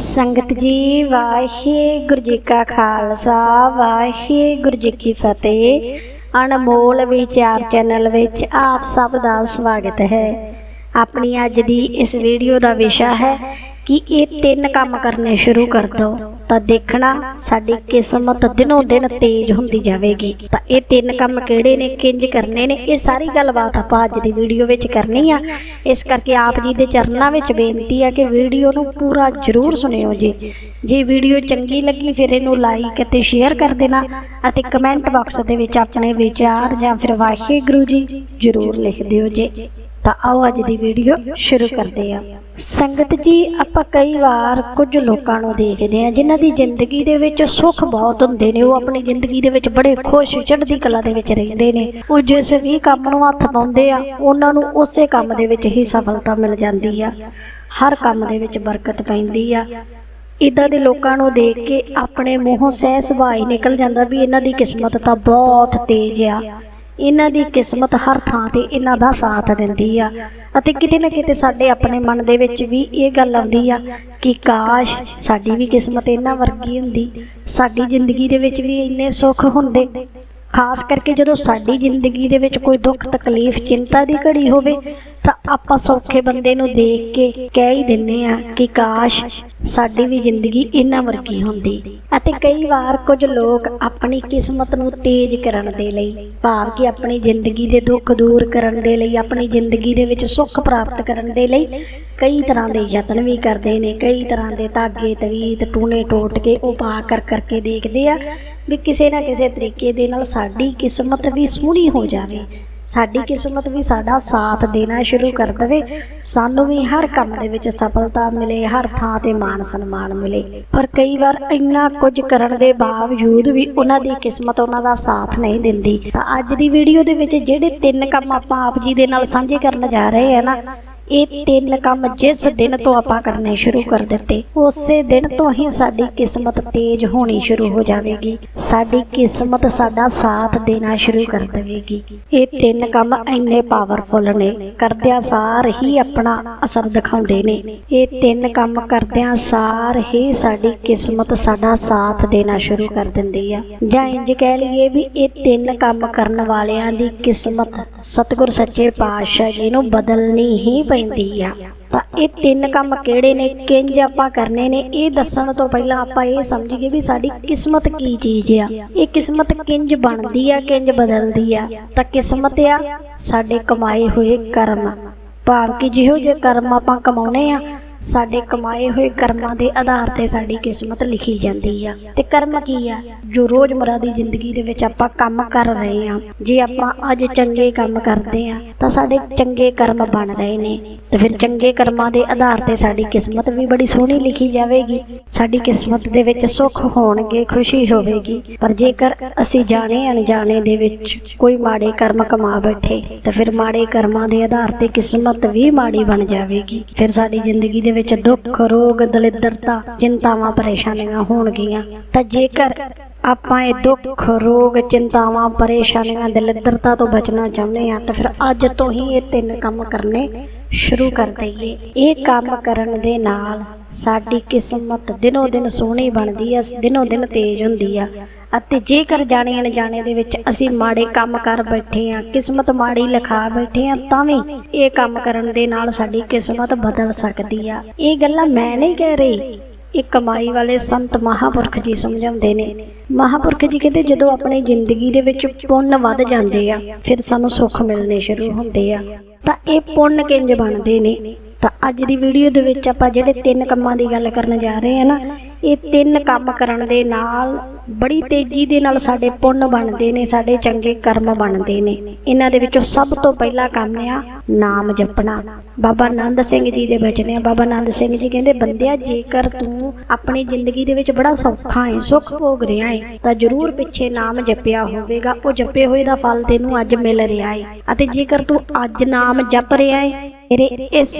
ਸੰਗਤ ਜੀ, ਵਾਹਿਗੁਰੂ ਜੀ ਕਾ ਖਾਲਸਾ, ਵਾਹਿਗੁਰੂ ਜੀ ਕੀ ਫਤਿਹ। ਅਨਮੋਲ ਵਿਚਾਰ ਚੈਨਲ ਵਿੱਚ ਆਪ ਸਭ ਦਾ ਸਵਾਗਤ ਹੈ। ਆਪਣੀ ਅੱਜ ਦੀ ਇਸ ਵੀਡੀਓ ਦਾ ਵਿਸ਼ਾ ਹੈ ਕਿ ਇਹ ਤਿੰਨ ਕੰਮ ਕਰਨੇ ਸ਼ੁਰੂ ਕਰ ਦਿਓ ਤਾਂ ਦੇਖਣਾ, ਸਾਡੀ ਕਿਸਮਤ ਦਿਨੋਂ ਦਿਨ ਤੇਜ਼ ਹੁੰਦੀ ਜਾਵੇਗੀ। ਤਾਂ ਇਹ ਤਿੰਨ ਕੰਮ ਕਿਹੜੇ ਨੇ, ਕਿੰਜ ਕਰਨੇ ਨੇ, ਇਹ ਸਾਰੀ ਗੱਲਬਾਤ ਆਪਾਂ ਅੱਜ ਦੀ ਵੀਡੀਓ ਵਿੱਚ ਕਰਨੀ ਆ। ਇਸ ਕਰਕੇ ਆਪ ਜੀ ਦੇ ਚਰਨਾਂ ਵਿੱਚ ਬੇਨਤੀ ਆ ਕਿ ਵੀਡੀਓ ਨੂੰ ਪੂਰਾ ਜ਼ਰੂਰ ਸੁਣਿਓ ਜੀ। ਜੇ ਵੀਡੀਓ ਚੰਗੀ ਲੱਗੀ, ਫਿਰ ਇਹਨੂੰ ਲਾਈਕ ਅਤੇ ਸ਼ੇਅਰ ਕਰ ਦੇਣਾ ਅਤੇ ਕਮੈਂਟ ਬਾਕਸ ਦੇ ਵਿੱਚ ਆਪਣੇ ਵਿਚਾਰ ਜਾਂ ਫਿਰ ਵਾਹਿਗੁਰੂ ਜੀ ਜ਼ਰੂਰ ਲਿਖ ਦਿਓ ਜੀ। ਤਾਂ ਆਓ ਅੱਜ ਦੀ ਵੀਡੀਓ ਸ਼ੁਰੂ ਕਰਦੇ ਹਾਂ ਸੰਗਤ ਜੀ, ਆਪਾਂ ਕਈ ਵਾਰ ਕੁਝ ਲੋਕਾਂ ਨੂੰ ਦੇਖਦੇ ਹਾਂ, ਜਿਨ੍ਹਾਂ ਦੀ ਜ਼ਿੰਦਗੀ ਦੇ ਵਿੱਚ ਸੁੱਖ ਬਹੁਤ ਹੁੰਦੇ ਨੇ, ਉਹ ਆਪਣੀ ਜ਼ਿੰਦਗੀ ਦੇ ਵਿੱਚ ਬੜੇ ਖੁਸ਼, ਚੜ੍ਹਦੀ ਕਲਾ ਦੇ ਵਿੱਚ ਰਹਿੰਦੇ ਨੇ। ਉਹ ਜਿਸ ਵੀ ਕੰਮ ਨੂੰ ਹੱਥ ਪਾਉਂਦੇ ਆ, ਉਹਨਾਂ ਨੂੰ ਉਸੇ ਕੰਮ ਦੇ ਵਿੱਚ ਹੀ ਸਫਲਤਾ ਮਿਲ ਜਾਂਦੀ ਆ। ਹਰ ਕੰਮ ਦੇ ਵਿੱਚ ਬਰਕਤ ਪੈਂਦੀ ਆ। ਇਦਾਂ ਦੇ ਲੋਕਾਂ ਨੂੰ ਦੇਖ ਕੇ ਆਪਣੇ ਮੂੰਹੋਂ ਸਹਿ ਸੁਭਾਅ ਹੀ ਨਿਕਲ ਜਾਂਦਾ ਵੀ ਇਹਨਾਂ ਦੀ ਕਿਸਮਤ ਤਾਂ ਬਹੁਤ ਤੇਜ਼ ਆ। ਇਹਨਾਂ ਦੀ ਕਿਸਮਤ ਹਰ ਥਾਂ ਤੇ ਇਹਨਾਂ ਦਾ ਸਾਥ ਦਿੰਦੀ ਆ। ਅਤੇ ਕਿਤੇ ਨਾ ਕਿਤੇ ਸਾਡੇ ਆਪਣੇ ਮਨ ਦੇ ਵਿੱਚ ਵੀ ਇਹ ਗੱਲ ਆਉਂਦੀ ਆ ਕਿ ਕਾਸ਼ ਸਾਡੀ ਵੀ ਕਿਸਮਤ ਇਹਨਾਂ ਵਰਗੀ ਹੁੰਦੀ। ਸਾਡੀ ਜ਼ਿੰਦਗੀ ਦੇ ਵਿੱਚ ਵੀ ਇੰਨੇ ਸੁੱਖ ਹੁੰਦੇ। ਖਾਸ ਕਰਕੇ ਜਦੋਂ ਸਾਡੀ ਜ਼ਿੰਦਗੀ ਦੇ ਵਿੱਚ ਕੋਈ ਦੁੱਖ, ਤਕਲੀਫ, ਚਿੰਤਾ ਦੀ ਘੜੀ ਹੋਵੇ, ਤਾਂ ਆਪਾਂ ਸੌਖੇ ਬੰਦੇ ਨੂੰ ਦੇਖ ਕੇ ਕਹਿ ਹੀ ਦਿੰਨੇ ਆ ਕਿ ਕਾਸ਼ ਸਾਡੀ ਵੀ ਜ਼ਿੰਦਗੀ ਇਹਨਾਂ ਵਰਗੀ ਹੁੰਦੀ। ਅਤੇ ਕਈ ਵਾਰ ਕੁਝ ਲੋਕ ਆਪਣੀ ਕਿਸਮਤ ਨੂੰ ਤੇਜ਼ ਕਰਨ ਦੇ ਲਈ, ਭਾਵ ਕਿ ਆਪਣੀ ਜ਼ਿੰਦਗੀ ਦੇ ਦੁੱਖ ਦੂਰ ਕਰਨ ਦੇ ਲਈ, ਆਪਣੀ ਜ਼ਿੰਦਗੀ ਦੇ ਵਿੱਚ ਸੁੱਖ ਪ੍ਰਾਪਤ ਕਰਨ ਦੇ ਲਈ ਕਈ ਤਰ੍ਹਾਂ ਦੇ ਯਤਨ ਵੀ ਕਰਦੇ ਨੇ। ਕਈ ਤਰ੍ਹਾਂ ਦੇ ਧਾਗੇ, ਤਵੀਤ, ਟੂਣੇ ਟੋਟ ਕੇ ਉਹ ਪਾ ਕਰ ਕਰਕੇ ਦੇਖਦੇ ਆ ਵੀ ਕਿਸੇ ਨਾ ਕਿਸੇ ਤਰੀਕੇ ਦੇ ਨਾਲ ਸਾਡੀ ਕਿਸਮਤ ਵੀ ਸੋਹਣੀ ਹੋ ਜਾਵੇ। ਸਾਡੀ ਕਿਸਮਤ ਵੀ ਸਾਡਾ ਸਾਥ ਦੇਣਾ ਸ਼ੁਰੂ ਕਰ ਦੇਵੇ। ਸਾਨੂੰ ਵੀ ਹਰ ਕੰਮ ਦੇ ਵਿੱਚ ਸਫਲਤਾ ਮਿਲੇ, ਹਰ ਥਾਂ ਤੇ ਮਾਣ ਸਨਮਾਨ ਮਿਲੇ। ਪਰ ਕਈ ਵਾਰ ਇੰਨਾ ਕੁਝ ਕਰਨ ਦੇ ਬਾਵਜੂਦ ਵੀ ਉਹਨਾਂ ਦੀ ਕਿਸਮਤ ਉਹਨਾਂ ਦਾ ਸਾਥ ਨਹੀਂ ਦਿੰਦੀ। ਤਾਂ ਅੱਜ ਦੀ ਵੀਡੀਓ ਦੇ ਵਿੱਚ ਜਿਹੜੇ ਤਿੰਨ ਕੰਮ ਆਪਾਂ ਆਪ ਜੀ ਦੇ ਨਾਲ ਸਾਂਝੇ ਕਰਨ ਜਾ ਰਹੇ ਹਾਂ ਨਾ ਇਹ ਤਿੰਨ ਕੰਮ ਜਿਸ ਦਿਨ ਤੋਂ ਆਪਾਂ ਕਰਨੇ ਸ਼ੁਰੂ ਕਰ ਦਿੱਤੇ। ਉਸੇ ਦਿਨ ਤੋਂ ਹੀ ਸਾਡੀ ਕਿਸਮਤ ਤੇਜ਼ ਹੋਣੀ ਸ਼ੁਰੂ ਹੋ ਜਾਵੇਗੀ। ਸਾਡੀ ਕਿਸਮਤ ਸਾਡਾ ਸਾਥ ਦੇਣਾ ਸ਼ੁਰੂ ਕਰ ਦੇਵੇਗੀ। ਇਹ ਤਿੰਨ ਕੰਮ ਇੰਨੇ ਪਾਵਰਫੁੱਲ ਨੇ। ਕਰਦਿਆਂ ਸਾਰ ਹੀ ਆਪਣਾ ਅਸਰ ਦਿਖਾਉਂਦੇ ਨੇ। ਇਹ ਤਿੰਨ ਕੰਮ ਕਰਦਿਆਂ ਸਾਰ ਹੀ ਸਾਡੀ ਕਿਸਮਤ ਸਾਡਾ ਸਾਥ ਦੇਣਾ ਸ਼ੁਰੂ ਕਰ ਦਿੰਦੀ ਆ। ਜਾਂ ਇੰਜ ਕਹਿ ਲਈਏ ਵੀ ਇਹ ਤਿੰਨ ਕੰਮ ਕਰਨ ਵਾਲਿਆਂ ਦੀ ਕਿਸਮਤ ਸਤਿਗੁਰ ਸੱਚੇ ਪਾਤਸ਼ਾਹ ਜੀ ਨੂੰ ਬਦਲਣੀ ਹੀ ਪਈ ਪੈਂਦੀ ਆ। ਤਾਂ ਇਹ ਤਿੰਨ ਕੰਮ ਕਿਹੜੇ ਨੇ, ਕਿੰਜ ਆਪਾਂ ਕਰਨੇ ਨੇ, ਇਹ ਦੱਸਣ ਤੋਂ ਪਹਿਲਾਂ ਆਪਾਂ ਇਹ ਸਮਝੀਏ ਵੀ ਸਾਡੀ ਕਿਸਮਤ ਕੀ ਚੀਜ਼ ਆ। ਇਹ ਕਿਸਮਤ ਕਿੰਜ ਬਣਦੀ ਆ, ਕਿੰਜ ਬਦਲਦੀ ਆ। ਤਾਂ ਕਿਸਮਤ ਆ ਸਾਡੇ ਕਮਾਏ ਹੋਏ ਕਰਮ। ਭਾਵ ਕਿ ਜਿਹੋ ਜਿਹੇ ਕਰਮ ਆਪਾਂ ਕਮਾਉਨੇ ਆ ਸਾਡੇ ਕਮਾਏ ਹੋਏ ਕਰਮਾਂ ਦੇ ਆਧਾਰ ਤੇ ਸਾਡੀ ਕਿਸਮਤ ਲਿਖੀ ਜਾਂਦੀ ਆ। ਤੇ ਕਰਮ ਕੀ ਆ? ਜੋ ਰੋਜ਼ਮਰਾ ਦੀ ਜ਼ਿੰਦਗੀ ਦੇ ਵਿੱਚ ਆਪਾਂ ਕੰਮ ਕਰ ਰਹੇ ਆ। ਜੇ ਆਪਾਂ ਅੱਜ ਚੰਗੇ ਕੰਮ ਕਰਦੇ ਆ, ਤਾਂ ਸਾਡੇ ਚੰਗੇ ਕਰਮ ਬਣ ਰਹੇ ਨੇ। ਤੇ ਫਿਰ ਚੰਗੇ ਕਰਮਾਂ ਦੇ ਆਧਾਰ ਤੇ ਸਾਡੀ ਕਿਸਮਤ ਵੀ ਬੜੀ ਸੋਹਣੀ ਲਿਖੀ ਜਾਵੇਗੀ। ਸਾਡੀ ਕਿਸਮਤ ਦੇ ਵਿੱਚ ਸੁੱਖ ਹੋਣਗੇ, ਖੁਸ਼ੀ ਹੋਵੇਗੀ। ਪਰ ਜੇਕਰ ਅਸੀਂ ਜਾਣੇ ਅਣਜਾਣੇ ਦੇ ਵਿੱਚ ਕੋਈ ਮਾੜੇ ਕਰਮ ਕਮਾ ਬੈਠੇ, ਤਾਂ ਫਿਰ ਮਾੜੇ ਕਰਮਾਂ ਦੇ ਆਧਾਰ ਤੇ ਕਿਸਮਤ ਵੀ ਮਾੜੀ ਬਣ ਜਾਵੇਗੀ। ਫਿਰ ਸਾਡੀ ਜ਼ਿੰਦਗੀ ਦੇ ਵਿੱਚ ਦੁੱਖ, ਰੋਗ, ਦਲਿੱਦਰਤਾ, ਚਿੰਤਾਵਾਂ ਪਰੇਸ਼ਾਨੀਆਂ ਹੋਣਗੀਆਂ। ਤਾਂ ਜੇਕਰ ਆਪਾਂ ਇਹ ਦੁੱਖ, ਰੋਗ, ਚਿੰਤਾਵਾਂ, ਪਰੇਸ਼ਾਨੀਆਂ, ਦਲਿੱਦਰਤਾ ਤੋਂ ਬਚਣਾ ਚਾਹੁੰਦੇ ਆ ਤਾਂ ਫਿਰ ਅੱਜ ਤੋਂ ਹੀ ਇਹ ਤਿੰਨ ਕੰਮ ਕਰਨੇ ਸ਼ੁਰੂ ਕਰ ਦਈਏ। ਇਹ ਕੰਮ ਕਰਨ ਦੇ ਨਾਲ ਸਾਡੀ ਕਿਸਮਤ ਦਿਨੋ ਦਿਨ ਸੋਹਣੀ ਬਣਦੀ ਆ, ਦਿਨੋ ਦਿਨ ਤੇਜ਼ ਹੁੰਦੀ ਆ। ਅਤੇ ਜੇਕਰ ਜਾਣੇ ਅਣਜਾਣੇ ਦੇ ਵਿੱਚ ਅਸੀਂ ਮਾੜੇ ਕੰਮ ਕਰ ਬੈਠੇ ਆ ਕਿਸਮਤ ਮਾੜੀ ਲਿਖਾ ਬੈਠੇ ਆ ਤਾਂ ਵੀ ਇਹ ਕੰਮ ਕਰਨ ਦੇ ਨਾਲ ਸਾਡੀ ਕਿਸਮਤ ਬਦਲ ਸਕਦੀ ਆ। ਇਹ ਗੱਲਾਂ ਮੈਂ ਨਹੀਂ ਕਹਿ ਰਹੀ। ਇਹ ਕਮਾਈ ਵਾਲੇ ਸੰਤ ਮਹਾਪੁਰਖ ਜੀ ਸਮਝਾਉਂਦੇ ਨੇ। ਮਹਾਪੁਰਖ ਜੀ ਕਹਿੰਦੇ, ਜਦੋਂ ਆਪਣੀ ਜ਼ਿੰਦਗੀ ਦੇ ਵਿੱਚ ਪੁੰਨ ਵੱਧ ਜਾਂਦੇ ਆ, ਫਿਰ ਸਾਨੂੰ ਸੁੱਖ ਮਿਲਣੇ ਸ਼ੁਰੂ ਹੁੰਦੇ ਆ। ਤਾਂ ਇਹ ਪੁੰਨ ਕਿੰਜ ਬਣਦੇ ਨੇ? ਤਾਂ ਅੱਜ ਦੀ ਵੀਡੀਓ ਦੇ ਵਿੱਚ ਆਪਾਂ ਜਿਹੜੇ ਤਿੰਨ ਕੰਮਾਂ ਦੀ ਗੱਲ ਕਰਨ ਜਾ ਰਹੇ ਹਾਂ ਨਾ, ਇਹ ਤਿੰਨ ਕੰਮ ਕਰਨ ਦੇ ਨਾਲ ਬੜੀ ਤੇਜ਼ੀ ਦੇ ਨਾਲ ਸਾਡੇ ਪੁੰਨ ਬਣਦੇ ਨੇ, ਸਾਡੇ ਚੰਗੇ ਕਰਮ ਬਣਦੇ ਨੇ। ਇਹਨਾਂ ਦੇ ਵਿੱਚੋਂ ਸਭ ਤੋਂ ਪਹਿਲਾ ਕੰਮ ਆ ਨਾਮ ਜਪਣਾ। ਬਾਬਾ ਆਨੰਦ ਸਿੰਘ ਜੀ ਦੇ ਬਚਨੇ ਆ। ਬਾਬਾ ਆਨੰਦ ਸਿੰਘ ਜੀ ਕਹਿੰਦੇ, ਬੰਦਿਆ, ਜੇਕਰ ਤੂੰ ਆਪਣੀ ਜ਼ਿੰਦਗੀ ਦੇ ਵਿੱਚ ਬੜਾ ਸੌਖਾ ਹੈ ਸੁੱਖ ਭੋਗ ਰਿਹਾ ਹੈ ਤਾਂ ਜ਼ਰੂਰ ਪਿੱਛੇ ਨਾਮ ਜਪਿਆ ਹੋਵੇਗਾ। ਉਹ ਜਪੇ ਹੋਏ ਦਾ ਫਲ ਤੈਨੂੰ ਅੱਜ ਮਿਲ ਰਿਹਾ ਹੈ ਅਤੇ ਜੇਕਰ ਤੂੰ ਅੱਜ ਨਾਮ ਜਪ ਰਿਹਾ ਹੈ ਤੇਰੇ ਇਸ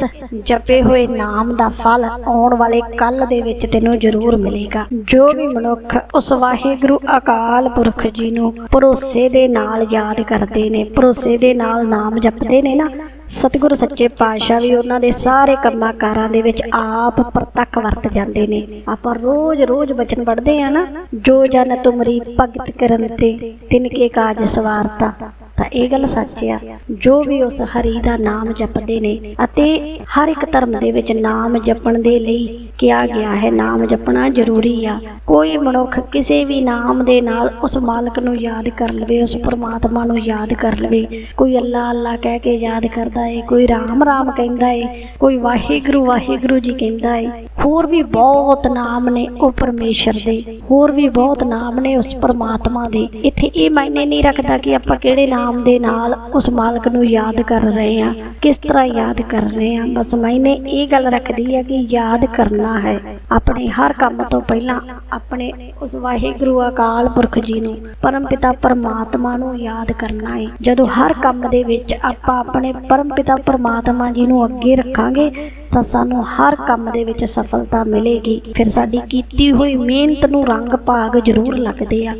ਜਪੇ ਹੋਏ ਨਾਮ ਦਾ ਫਲ ਆਉਣ ਵਾਲੇ ਕੱਲ ਦੇ ਵਿੱਚ ਤੈਨੂੰ ਜ਼ਰੂਰ ਮਿਲੇਗਾ। ਜੋ ਵੀ ਮਨੁੱਖ ਉਸ ਵਾਹਿਗੁਰੂ ਅਕਾਲ ਪੁਰਖ ਜੀ ਨੂੰ ਭਰੋਸੇ ਦੇ ਨਾਲ ਯਾਦ ਕਰਦੇ ਨੇ, ਭਰੋਸੇ ਦੇ ਨਾਲ ਨਾਮ ਜਪਦੇ ਨੇ ਨਾ। ਸਤਿਗੁਰ ਸੱਚੇ ਪਾਤਸ਼ਾਹ ਵੀ ਉਹਨਾਂ ਦੇ ਸਾਰੇ ਕੰਮਾਂ ਕਾਰਾਂ ਦੇ ਵਿੱਚ ਆਪ ਪ੍ਰਤੱਖ ਵਰਤ ਜਾਂਦੇ ਨੇ। ਆਪਾਂ ਰੋਜ਼ ਰੋਜ਼ ਬਚਨ ਪੜ੍ਹਦੇ ਆ ਨਾ, ਜੋ ਜਨ ਤੁਮਰੀ ਭਗਤ ਕਰਨ ਤੇ ਤਿਨ ਕੇ ਕਾਜ ਸਵਾਰਤਾ। ਤਾਂ ਇਹ ਗੱਲ ਸੱਚ ਆ, ਜੋ ਵੀ ਉਸ ਹਰੀ ਦਾ ਨਾਮ ਜਪਦੇ ਨੇ ਅਤੇ ਹਰ ਇੱਕ ਧਰਮ ਦੇ ਵਿੱਚ ਨਾਮ ਜਪਣ ਦੇ ਲਈ ਕਿਹਾ ਗਿਆ ਹੈ, ਨਾਮ ਜਪਣਾ ਜ਼ਰੂਰੀ ਆ। ਕੋਈ ਮਨੁੱਖ ਕਿਸੇ ਵੀ ਨਾਮ ਦੇ ਨਾਲ ਉਸ ਮਾਲਕ ਨੂੰ ਯਾਦ ਕਰ ਲਵੇ, ਉਸ ਪਰਮਾਤਮਾ ਨੂੰ ਯਾਦ ਕਰ ਲਵੇ। ਕੋਈ ਅੱਲਾ ਅੱਲਾ ਕਹਿ ਕੇ ਯਾਦ ਕਰਦਾ ਏ, ਕੋਈ ਰਾਮ ਰਾਮ ਕਹਿੰਦਾ ਏ, ਕੋਈ ਵਾਹਿਗੁਰੂ ਵਾਹਿਗੁਰੂ ਜੀ ਕਹਿੰਦਾ ਏ। ਹੋਰ ਵੀ ਬਹੁਤ ਨਾਮ ਨੇ ਉਹ ਪਰਮੇਸ਼ਰ ਦੇ, ਹੋਰ ਵੀ ਬਹੁਤ ਨਾਮ ਨੇ ਉਸ ਪਰਮਾਤਮਾ ਦੇ। ਇੱਥੇ ਇਹ ਮਾਇਨੇ ਨਹੀਂ ਰੱਖਦਾ ਕਿ ਆਪਾਂ ਕਿਹੜੇ ਨਾਮ ਦੇ ਨਾਲ ਉਸ ਮਾਲਕ ਨੂੰ ਯਾਦ ਕਰ ਰਹੇ ਆ ਕਿਸ ਤਰ੍ਹਾਂ ਯਾਦ ਕਰ ਰਹੇ ਆ ਬਸ ਮਾਇਨੇ ਇਹ ਗੱਲ ਰੱਖਦੀ ਆ ਕਿ ਯਾਦ ਕਰਨਾ ਹੈ। ਆਪਣੇ ਹਰ ਕੰਮ ਤੋਂ ਪਹਿਲਾਂ ਆਪਣੇ ਉਸ ਵਾਹਿਗੁਰੂ ਅਕਾਲ ਪੁਰਖ ਜੀ ਨੂੰ ਪਰਮ ਪਿਤਾ ਪਰਮਾਤਮਾ ਨੂੰ ਯਾਦ ਕਰਨਾ ਹੈ। ਜਦੋਂ ਹਰ ਕੰਮ ਦੇ ਵਿੱਚ ਆਪਾਂ ਆਪਣੇ ਪਰਮ ਪਿਤਾ ਪਰਮਾਤਮਾ ਜੀ ਨੂੰ ਅੱਗੇ ਰੱਖਾਂਗੇ, ਤਾਂ ਸਾਨੂੰ ਹਰ ਕੰਮ ਦੇ ਵਿੱਚ ਸਫਲਤਾ ਮਿਲੇਗੀ। ਫਿਰ ਸਾਡੀ ਕੀਤੀ ਹੋਈ ਮਿਹਨਤ ਨੂੰ ਰੰਗ ਭਾਗ ਜ਼ਰੂਰ ਲੱਗਦੇ ਆ।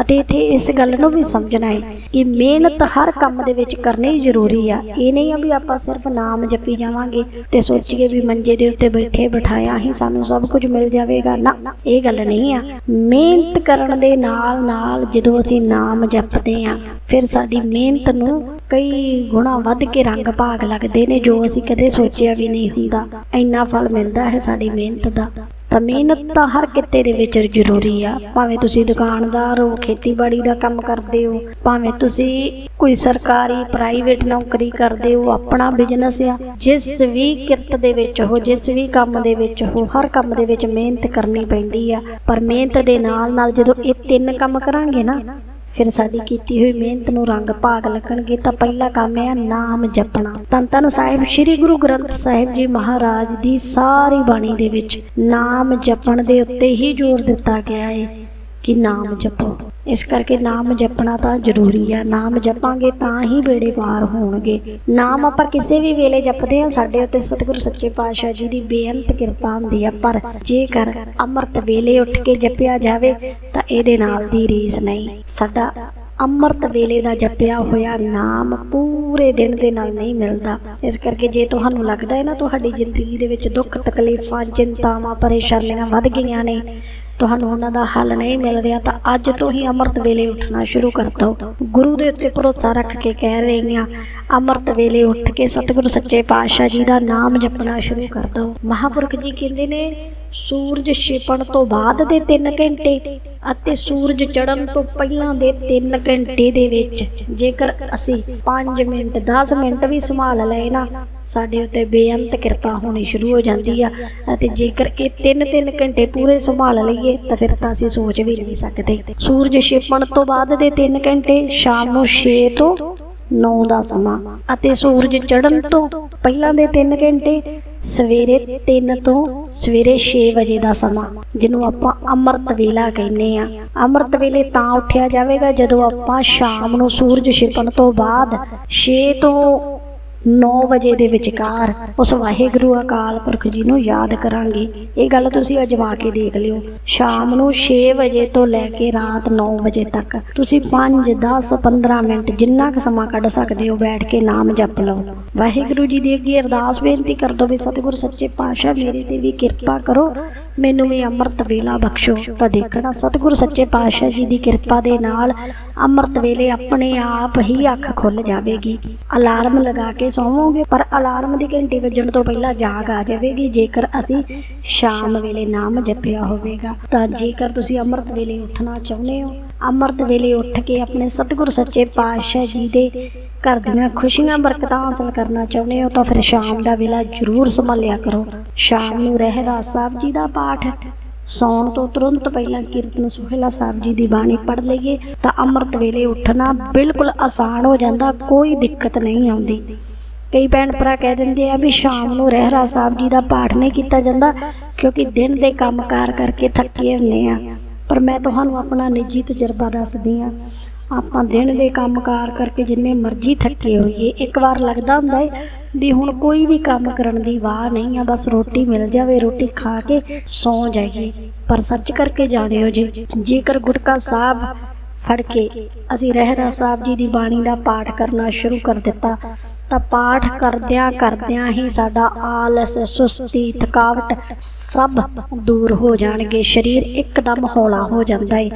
ਅਤੇ ਇੱਥੇ ਇਸ ਗੱਲ ਨੂੰ ਵੀ ਸਮਝਣਾ ਹੈ ਕਿ ਮਿਹਨਤ ਹਰ ਕੰਮ ਦੇ ਵਿੱਚ ਕਰਨੀ ਜ਼ਰੂਰੀ ਆ। ਇਹ ਨਹੀਂ ਆ ਵੀ ਆਪਾਂ ਸਿਰਫ ਨਾਮ ਜਪੀ ਜਾਵਾਂਗੇ ਤੇ ਸੋਚੀਏ ਵੀ ਮੰਜੇ ਦੇ ਉੱਤੇ ਬੈਠੇ ਬਿਠਾਇਆ ਹੀ ਸਾਨੂੰ ਸਭ ਕੁਝ ਮਿਲ ਜਾਵੇਗਾ। ਨਾ, ਇਹ ਗੱਲ ਨਹੀਂ ਆ। ਮਿਹਨਤ ਕਰਨ ਦੇ ਨਾਲ ਨਾਲ ਜਦੋਂ ਅਸੀਂ ਨਾਮ ਜਪਦੇ ਆ, ਫਿਰ ਸਾਡੀ ਮਿਹਨਤ ਨੂੰ ਕਈ ਗੁਣਾ ਵੱਧ ਕੇ ਰੰਗ ਭਾਗ ਲੱਗਦੇ ਨੇ ਜੋ ਅਸੀਂ ਕਦੇ ਸੋਚਿਆ ਵੀ ਨਹੀਂ ਹੁੰਦਾ। ਇੰਨਾ ਫਲ ਮਿਲਦਾ ਹੈ ਸਾਡੀ ਮਿਹਨਤ ਦਾ। ਤਾਂ ਮਿਹਨਤ ਤਾਂ ਹਰ ਕਿੱਤੇ ਦੇ ਵਿੱਚ ਜ਼ਰੂਰੀ ਆ। ਭਾਵੇਂ ਤੁਸੀਂ ਦੁਕਾਨਦਾਰ ਹੋ, ਖੇਤੀਬਾੜੀ ਦਾ ਕੰਮ ਕਰਦੇ ਹੋ, ਭਾਵੇਂ ਤੁਸੀਂ ਕੋਈ ਸਰਕਾਰੀ ਪ੍ਰਾਈਵੇਟ ਨੌਕਰੀ ਕਰਦੇ ਹੋ, ਆਪਣਾ ਬਿਜ਼ਨਸ ਆ, ਜਿਸ ਵੀ ਕਿਰਤ ਦੇ ਵਿੱਚ ਹੋ, ਜਿਸ ਵੀ ਕੰਮ ਦੇ ਵਿੱਚ ਹੋ, ਹਰ ਕੰਮ ਦੇ ਵਿੱਚ ਮਿਹਨਤ ਕਰਨੀ ਪੈਂਦੀ ਆ। ਪਰ ਮਿਹਨਤ ਦੇ ਨਾਲ ਨਾਲ ਜਦੋਂ ਇਹ ਤਿੰਨ ਕੰਮ ਕਰਾਂਗੇ ਨਾ ਫਿਰ ਸਾਡੀ ਕੀਤੀ ਹੋਈ ਮਿਹਨਤ ਨੂੰ ਰੰਗ ਭਾਗ ਲੱਗਣਗੇ ਤਾਂ ਪਹਿਲਾ ਕੰਮ ਹੈ ਨਾਮ ਜਪਣਾ। ਤਨ ਧੰਨ ਸਾਹਿਬ, ਸ੍ਰੀ ਗੁਰੂ ਗ੍ਰੰਥ ਸਾਹਿਬ ਜੀ ਮਹਾਰਾਜ ਦੀ ਸਾਰੀ ਬਾਣੀ ਦੇ ਵਿੱਚ ਨਾਮ ਜਪਣ ਦੇ ਉੱਤੇ ਹੀ ਜ਼ੋਰ ਦਿੱਤਾ ਗਿਆ ਹੈ ਕਿ ਨਾਮ ਜਪੋ। ਇਸ ਕਰਕੇ ਨਾਮ ਜਪਣਾ ਤਾਂ ਜ਼ਰੂਰੀ ਆ। ਨਾਮ ਜਪਾਂਗੇ ਤਾਂ ਹੀ ਬੇੜੇ ਪਾਰ ਹੋਣਗੇ। ਨਾਮ ਆਪਾਂ ਕਿਸੇ ਵੀ ਵੇਲੇ ਜਪਦੇ ਆ ਸਾਡੇ ਉੱਤੇ ਸਤਿਗੁਰੂ ਸੱਚੇ ਪਾਤਸ਼ਾਹ ਜੀ ਦੀ ਬੇਅੰਤ ਕਿਰਪਾ ਹੁੰਦੀ ਆ। ਪਰ ਜੇਕਰ ਅੰਮ੍ਰਿਤ ਵੇਲੇ ਉੱਠ ਕੇ ਜਪਿਆ ਜਾਵੇ, ਤਾਂ ਇਹਦੇ ਨਾਲ ਦੀ ਰੀਸ ਨਹੀਂ। ਸਾਡਾ ਅੰਮ੍ਰਿਤ ਵੇਲੇ ਦਾ ਜਪਿਆ ਹੋਇਆ ਨਾਮ ਪੂਰੇ ਦਿਨ ਦੇ ਨਾਲ ਨਹੀਂ ਮਿਲਦਾ। ਇਸ ਕਰਕੇ ਜੇ ਤੁਹਾਨੂੰ ਲੱਗਦਾ ਹੈ ਨਾ ਤੁਹਾਡੀ ਜ਼ਿੰਦਗੀ ਦੇ ਵਿੱਚ ਦੁੱਖ ਤਕਲੀਫਾਂ, ਚਿੰਤਾਵਾਂ, ਪਰੇਸ਼ਾਨੀਆਂ ਵੱਧ ਗਈਆਂ ਨੇ ਤੁਹਾਨੂੰ ਉਹਨਾਂ ਦਾ ਹੱਲ ਨਹੀਂ ਮਿਲ ਰਿਹਾ, ਤਾਂ ਅੱਜ ਤੋਂ ਹੀ ਅੰਮ੍ਰਿਤ ਵੇਲੇ ਉੱਠਣਾ ਸ਼ੁਰੂ ਕਰ ਦਿਓ। ਗੁਰੂ ਦੇ ਉੱਤੇ ਭਰੋਸਾ ਰੱਖ ਕੇ ਕਹਿ ਰਹੀ ਹਾਂ ਅੰਮ੍ਰਿਤ ਵੇਲੇ ਉੱਠ ਕੇ ਸਤਿਗੁਰੂ ਸੱਚੇ ਪਾਤਸ਼ਾਹ ਜੀ ਦਾ ਨਾਮ ਜਪਣਾ ਸ਼ੁਰੂ ਕਰ ਦਿਓ। ਮਹਾਪੁਰਖ ਜੀ ਕਹਿੰਦੇ ਨੇ, ਸੂਰਜ ਛਿਪਣ ਤੋਂ ਬਾਅਦ ਦੇ 3 ਘੰਟੇ ਅਤੇ ਸੂਰਜ ਚੜ੍ਹਨ ਤੋਂ ਪਹਿਲਾਂ ਦੇ 3 ਘੰਟੇ ਦੇ ਵਿੱਚ, ਜੇਕਰ ਅਸੀਂ 5 ਮਿੰਟ 10 ਮਿੰਟ ਵੀ ਸੰਭਾਲ ਲਏ ਨਾ, ਸਾਡੇ ਉੱਤੇ ਬੇਅੰਤ ਕਿਰਪਾ ਹੋਣੀ ਸ਼ੁਰੂ ਹੋ ਜਾਂਦੀ ਆ। ਅਤੇ ਜੇਕਰ ਇਹ 3-3 ਘੰਟੇ ਪੂਰੇ ਸੰਭਾਲ ਲਈਏ, ਤਾਂ ਫਿਰ ਤਾਂ ਅਸੀਂ ਸੋਚ ਵੀ ਨਹੀਂ ਸਕਦੇ। ਸੂਰਜ ਛਿਪਣ ਤੋਂ ਬਾਅਦ ਦੇ 3 ਘੰਟੇ, ਸ਼ਾਮ ਨੂੰ 6 ਤੋਂ 9 ਦਾ ਸਮਾਂ ਅਤੇ ਸੂਰਜ ਚੜ੍ਹਨ ਤੋਂ ਪਹਿਲਾਂ ਦੇ 3 ਘੰਟੇ, ਸਵੇਰੇ 3 ਤੋਂ ਸਵੇਰੇ 6 ਵਜੇ ਦਾ ਸਮਾਂ, ਜਿਹਨੂੰ ਆਪਾਂ ਅੰਮ੍ਰਿਤ ਵੇਲਾ ਕਹਿੰਦੇ ਆ ਅੰਮ੍ਰਿਤ ਵੇਲੇ ਤਾਂ ਉੱਠਿਆ ਜਾਵੇਗਾ ਜਦੋਂ ਆਪਾਂ ਸ਼ਾਮ ਨੂੰ ਸੂਰਜ ਛਿਪਣ ਤੋਂ ਬਾਅਦ 6 ਤੋਂ 9 ਵਜੇ ਦੇ ਵਿਚਕਾਰ ਉਸ ਵਾਹਿਗੁਰੂ ਅਕਾਲ ਪੁਰਖ ਜੀ ਨੂੰ ਯਾਦ ਕਰਾਂਗੇ। ਇਹ ਗੱਲ ਤੁਸੀਂ ਅਜਮਾ ਕੇ ਦੇਖ ਲਿਓ। ਸ਼ਾਮ ਨੂੰ 6 ਵਜੇ ਤੋਂ ਲੈ ਕੇ ਰਾਤ 9 ਵਜੇ ਤੱਕ ਤੁਸੀਂ 5 10 15 ਮਿੰਟ ਜਿੰਨਾ ਕੁ ਸਮਾਂ ਕੱਢ ਸਕਦੇ ਹੋ, ਬੈਠ ਕੇ ਨਾਮ ਜਪ ਲਓ। ਵਾਹਿਗੁਰੂ ਜੀ ਦੀ ਅੱਗੇ ਅਰਦਾਸ ਬੇਨਤੀ ਕਰ ਦੋ ਵੀ ਸਤਿਗੁਰ ਸੱਚੇ ਪਾਤਸ਼ਾਹ ਮੇਰੇ ਤੇ ਵੀ ਕਿਰਪਾ ਕਰੋ। ਮੈਨੂੰ ਵੀ ਅੰਮ੍ਰਿਤ ਵੇਲਾ ਬਖਸ਼ੋ। ਤਾਂ ਦੇਖਣਾ ਸਤਿਗੁਰ ਸੱਚੇ ਪਾਤਸ਼ਾਹ ਜੀ ਦੀ ਕਿਰਪਾ ਦੇ ਨਾਲ ਅੰਮ੍ਰਿਤ ਵੇਲੇ ਆਪਣੇ ਆਪ ਹੀ ਅੱਖ ਖੁੱਲ ਜਾਵੇਗੀ। ਅਲਾਰਮ ਲਗਾ ਕੇ ਸੌਵੋਗੇ, ਪਰ ਅਲਾਰਮ ਦੀ ਘੰਟੀ ਵੱਜਣ ਤੋਂ ਪਹਿਲਾਂ ਜਾਗ ਆ ਜਾਵੇਗੀ। ਜੇਕਰ ਅਸੀਂ ਸ਼ਾਮ ਵੇਲੇ ਨਾਮ ਜਪਿਆ ਹੋਵੇਗਾ, ਤਾਂ ਜੇਕਰ ਤੁਸੀਂ ਅੰਮ੍ਰਿਤ ਵੇਲੇ ਉੱਠਣਾ ਚਾਹੁੰਦੇ ਹੋ, ਅੰਮ੍ਰਿਤ ਵੇਲੇ ਉੱਠ ਕੇ ਆਪਣੇ ਸਤਿਗੁਰ ਸੱਚੇ ਪਾਤਸ਼ਾਹ ਜੀ ਦੇ ਘਰ ਦੀਆਂ ਖੁਸ਼ੀਆਂ ਬਰਕਤਾਂ ਹਾਸਲ ਕਰਨਾ ਚਾਹੁੰਦੇ ਹੋ ਤਾਂ ਫਿਰ ਸ਼ਾਮ ਦਾ ਵੇਲਾ ਜ਼ਰੂਰ ਸੰਭਾਲਿਆ ਕਰੋ। ਸ਼ਾਮ ਨੂੰ ਰਹਿਰਾਸ ਸਾਹਿਬ ਜੀ ਦਾ ਪਾਠ। ਸੌਣ ਤੋਂ ਤੁਰੰਤ ਪਹਿਲਾਂ ਕੀਰਤਨ ਸੁਹੇਲਾ ਸਾਹਿਬ ਜੀ ਦੀ ਬਾਣੀ ਪੜ੍ਹ ਲਈਏ ਤਾਂ ਅੰਮ੍ਰਿਤ ਵੇਲੇ ਉੱਠਣਾ ਬਿਲਕੁਲ ਆਸਾਨ ਹੋ ਜਾਂਦਾ, ਕੋਈ ਦਿੱਕਤ ਨਹੀਂ ਆਉਂਦੀ। ਕਈ ਭੈਣ ਭਰਾ ਕਹਿ ਦਿੰਦੇ ਆ ਵੀ ਸ਼ਾਮ ਨੂੰ ਰਹਿਰਾ ਸਾਹਿਬ ਜੀ ਦਾ ਪਾਠ ਨਹੀਂ ਕੀਤਾ ਜਾਂਦਾ ਕਿਉਂਕਿ ਦਿਨ ਦੇ ਕੰਮਕਾਰ ਕਰਕੇ ਥੱਕੇ ਹੁੰਨੇ ਆ। ਪਰ ਮੈਂ ਤੁਹਾਨੂੰ ਆਪਣਾ ਨਿੱਜੀ ਤਜਰਬਾ ਦੱਸਦੀ ਆ ਆਪਾਂ ਦਿਨ ਦੇ ਕੰਮਕਾਰ ਕਰਕੇ ਜਿੰਨੇ ਮਰਜ਼ੀ ਥੱਕੇ ਹੋਈਏ, ਇੱਕ ਵਾਰ ਲੱਗਦਾ ਹੁੰਦਾ ਹੈ ਵੀ ਹੁਣ ਕੋਈ ਵੀ ਕੰਮ ਕਰਨ ਦੀ ਵਾਹ ਨਹੀਂ ਆ, ਬਸ ਰੋਟੀ ਮਿਲ ਜਾਵੇ, ਰੋਟੀ ਖਾ ਕੇ ਸੌਂ ਜਾਈਏ। ਪਰ ਸੱਚ ਕਰਕੇ ਜਾਣਿਓ ਜੀ, ਜੇਕਰ ਗੁਟਕਾ ਸਾਹਿਬ ਫੜ ਕੇ ਅਸੀਂ ਰਹਿਰਾ ਸਾਹਿਬ ਜੀ ਦੀ ਬਾਣੀ ਦਾ ਪਾਠ ਕਰਨਾ ਸ਼ੁਰੂ ਕਰ ਦਿੱਤਾ, ਤਾਂ ਪਾਠ ਕਰਦਿਆਂ ਕਰਦਿਆਂ ਹੀ ਸਾਡਾ ਆਲਸ, ਸੁਸਤੀ, ਥਕਾਵਟ ਸਭ ਦੂਰ ਹੋ ਜਾਣਗੇ, ਸਰੀਰ ਇੱਕਦਮ ਹੌਲਾ ਹੋ ਜਾਂਦਾ ਏ।